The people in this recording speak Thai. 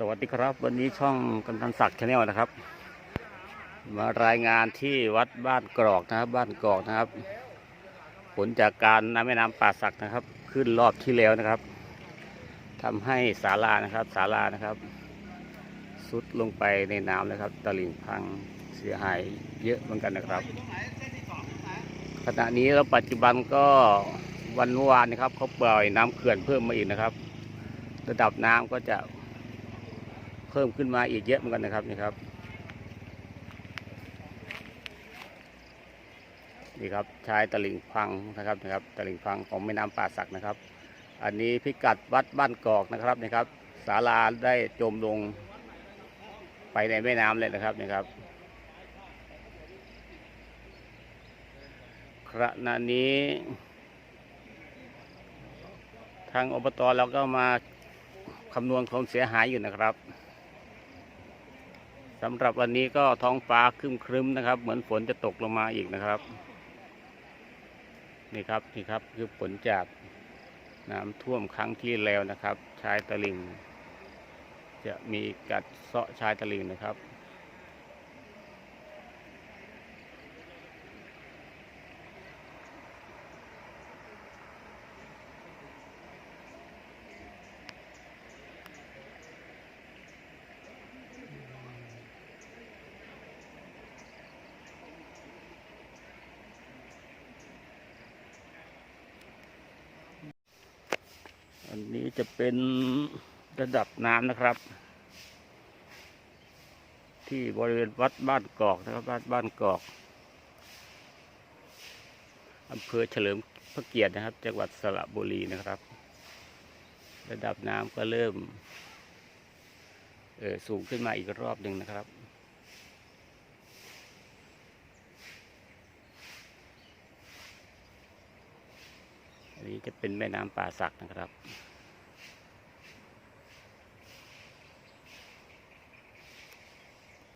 สวัสดีครับ วันนี้ช่องกำนันศักดิ์ชาแนลนะครับ มารายงานที่วัดบ้านกรอกนะครับ บ้านกรอกนะครับ ผลจากการน้ำแม่น้ำป่าสักนะครับ ขึ้นรอบที่แล้วนะครับทำให้ศาลานะครับศาลานะครับสุดลงไปในน้ำนะครับตลิ่งพังเสียหายเยอะเหมือนกันนะครับ ขณะนี้แล้วปัจจุบันก็วันเมื่อวานนะครับเขาปล่อยน้ำเขื่อนเพิ่มมาอีกนะครับ ระดับน้ำก็จะ พิ่มขึ้นมาอีกเยอะเหมือนกันนะครับนี่ครับนี่ครับชายตลิ่งพังนะครับนะครับตลิ่งพังของแม่น้ำป่าสักนะครับ อันนี้พิกัดวัดบ้านกอกนะครับนี่ครับศาลาได้จมลงไปในแม่น้ำเลยนะครับนี่ครับขณะนี้ ทางอบตเราก็มาคำนวณความเสียหายอยู่นะครับ สำหรับวันนี้ก็ท้องฟ้าครึ้มครึ้มๆนะครับ เหมือนฝนจะตกลงมาอีกนะครับ นี่ครับนี่ครับคือผลจากน้ำท่วมครั้งที่แล้วนะครับ ชายตะลิง จะมีกัดเซาะชายตะลิงนะครับ อันนี้จะเป็นระดับน้ำนะครับ ที่บริเวณวัดบ้านกอกนะครับบ้านบ้านกอกอำเภอเฉลิมพระเกียรตินะครับ จังหวัดสระบุรีนะครับ ระดับน้ำก็เริ่มเออสูงขึ้นมาอีกรอบหนึ่งนะครับอันนี้จะเป็นแม่น้ำป่าสักนะครับ